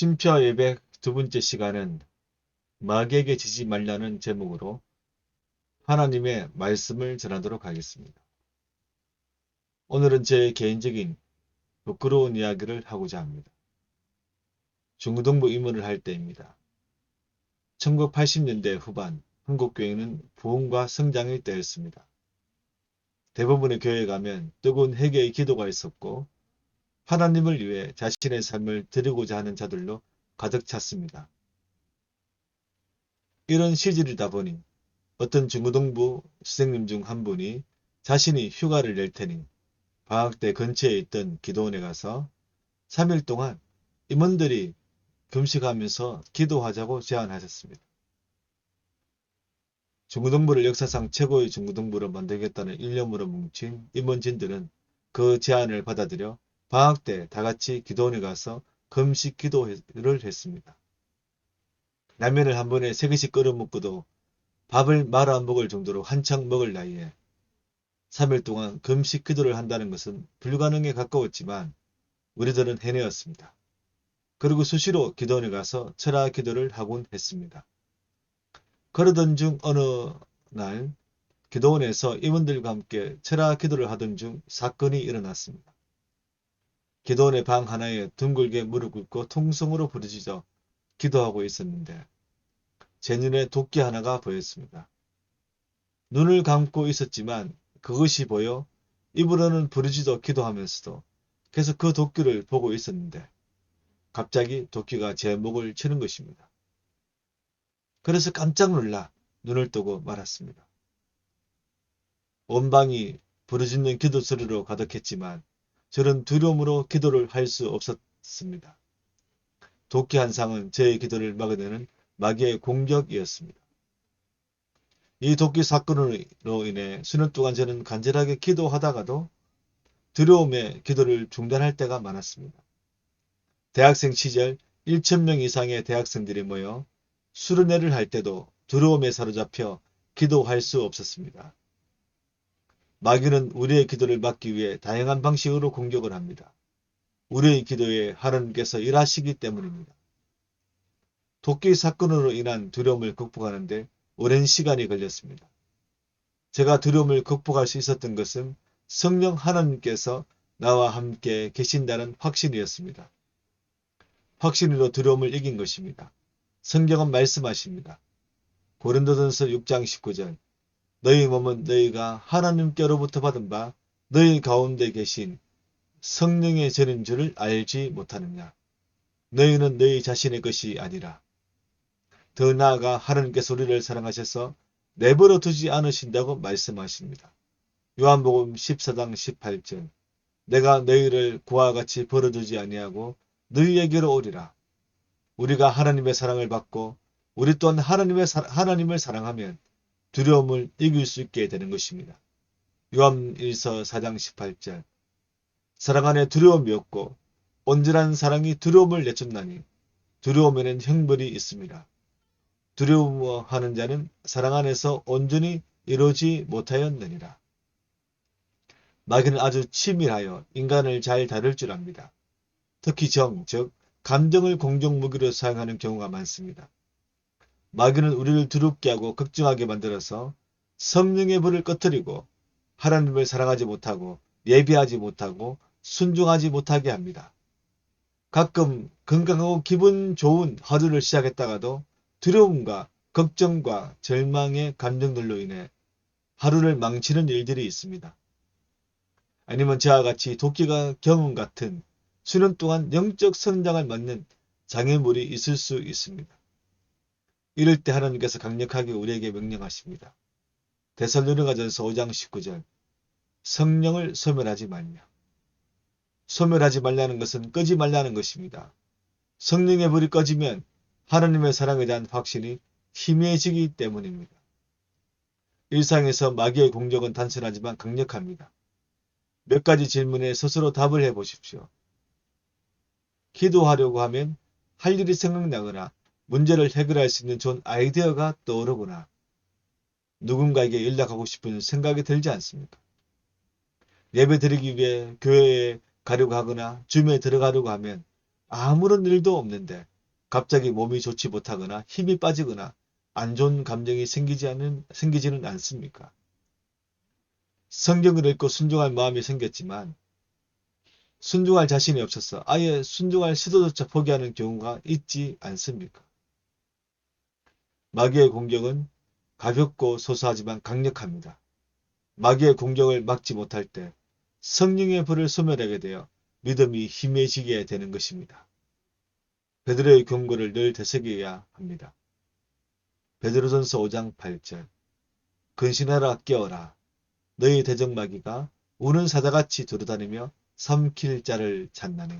쉼표 예배 두 번째 시간은 마귀에게 지지 말라는 제목으로 하나님의 말씀을 전하도록 하겠습니다. 오늘은 제 개인적인 부끄러운 이야기를 하고자 합니다. 중고등부 입문을 할 때입니다. 1980년대 후반 한국교회는 부흥과 성장의 때였습니다. 대부분의 교회에 가면 뜨거운 회개의 기도가 있었고 하나님을 위해 자신의 삶을 드리고자 하는 자들로 가득 찼습니다. 이런 시절이다 보니 어떤 중고등부 선생님 중 한 분이 자신이 휴가를 낼 테니 방학 때 근처에 있던 기도원에 가서 3일 동안 임원들이 금식하면서 기도하자고 제안하셨습니다. 중고등부를 역사상 최고의 중고등부로 만들겠다는 일념으로 뭉친 임원진들은 그 제안을 받아들여 방학 때 다 같이 기도원에 가서 금식 기도를 했습니다. 라면을 한 번에 세 개씩 끓여 먹고도 밥을 말아 먹을 정도로 한창 먹을 나이에 3일 동안 금식 기도를 한다는 것은 불가능에 가까웠지만 우리들은 해내었습니다. 그리고 수시로 기도원에 가서 철학 기도를 하곤 했습니다. 그러던 중 어느 날 기도원에서 임원들과 함께 철학 기도를 하던 중 사건이 일어났습니다. 기도원의 방 하나에 둥글게 무릎 꿇고 통성으로 부르짖어 기도하고 있었는데 제 눈에 도끼 하나가 보였습니다. 눈을 감고 있었지만 그것이 보여 입으로는 부르짖어 기도하면서도 계속 그 도끼를 보고 있었는데 갑자기 도끼가 제 목을 치는 것입니다. 그래서 깜짝 놀라 눈을 뜨고 말았습니다. 온 방이 부르짖는 기도 소리로 가득했지만 저는 두려움으로 기도를 할 수 없었습니다. 도끼 한 상은 제 기도를 막아내는 마귀의 공격이었습니다. 이 도끼 사건으로 인해 수년 동안 저는 간절하게 기도하다가도 두려움에 기도를 중단할 때가 많았습니다. 대학생 시절 1천명 이상의 대학생들이 모여 수련회를 할 때도 두려움에 사로잡혀 기도할 수 없었습니다. 마귀는 우리의 기도를 막기 위해 다양한 방식으로 공격을 합니다. 우리의 기도에 하나님께서 일하시기 때문입니다. 도끼 사건으로 인한 두려움을 극복하는데 오랜 시간이 걸렸습니다. 제가 두려움을 극복할 수 있었던 것은 성령 하나님께서 나와 함께 계신다는 확신이었습니다. 확신으로 두려움을 이긴 것입니다. 성경은 말씀하십니다. 고린도전서 6장 19절 너희 몸은 너희가 하나님께로부터 받은 바 너희 가운데 계신 성령의 전인 줄을 알지 못하느냐. 너희는 너희 자신의 것이 아니라 더 나아가 하나님께서 우리를 사랑하셔서 내버려 두지 않으신다고 말씀하십니다. 요한복음 14장 18절 내가 너희를 구와 같이 벌어두지 아니하고 너희에게로 오리라. 우리가 하나님의 사랑을 받고 우리 또한 하나님의 사, 하나님을 사랑하면 두려움을 이길 수 있게 되는 것입니다. 요한일서 4장 18절 사랑 안에 두려움이 없고 온전한 사랑이 두려움을 내쫓나니 두려움에는 형벌이 있습니다. 두려워하는 자는 사랑 안에서 온전히 이루지 못하였느니라. 마귀는 아주 치밀하여 인간을 잘 다룰 줄 압니다. 특히 정, 즉 감정을 공격 무기로 사용하는 경우가 많습니다. 마귀는 우리를 두렵게 하고 걱정하게 만들어서 성령의 불을 꺼뜨리고 하나님을 사랑하지 못하고 예배하지 못하고 순종하지 못하게 합니다. 가끔 건강하고 기분 좋은 하루를 시작했다가도 두려움과 걱정과 절망의 감정들로 인해 하루를 망치는 일들이 있습니다. 아니면 저와 같이 도끼가 경험 같은 수년 동안 영적 성장을 막는 장애물이 있을 수 있습니다. 이럴 때 하나님께서 강력하게 우리에게 명령하십니다. 데살로니가전서 5장 19절 성령을 소멸하지 말며 소멸하지 말라는 것은 끄지 말라는 것입니다. 성령의 불이 꺼지면 하나님의 사랑에 대한 확신이 희미해지기 때문입니다. 일상에서 마귀의 공격은 단순하지만 강력합니다. 몇 가지 질문에 스스로 답을 해 보십시오. 기도하려고 하면 할 일이 생각나거나 문제를 해결할 수 있는 좋은 아이디어가 떠오르거나 누군가에게 연락하고 싶은 생각이 들지 않습니까? 예배 드리기 위해 교회에 가려고 하거나 주에 들어가려고 하면 아무런 일도 없는데 갑자기 몸이 좋지 못하거나 힘이 빠지거나 안 좋은 감정이 생기지 않는, 생기지는 않습니까? 성경을 읽고 순종할 마음이 생겼지만 순종할 자신이 없어서 아예 순종할 시도조차 포기하는 경우가 있지 않습니까? 마귀의 공격은 가볍고 소소하지만 강력합니다. 마귀의 공격을 막지 못할 때 성령의 불을 소멸하게 되어 믿음이 희미해지게 되는 것입니다. 베드로의 경고를 늘 되새겨야 합니다. 베드로전서 5장 8절 근신하라 깨어라 너희 대적마귀가 우는 사자같이 돌아다니며 삼킬 자를 찾나니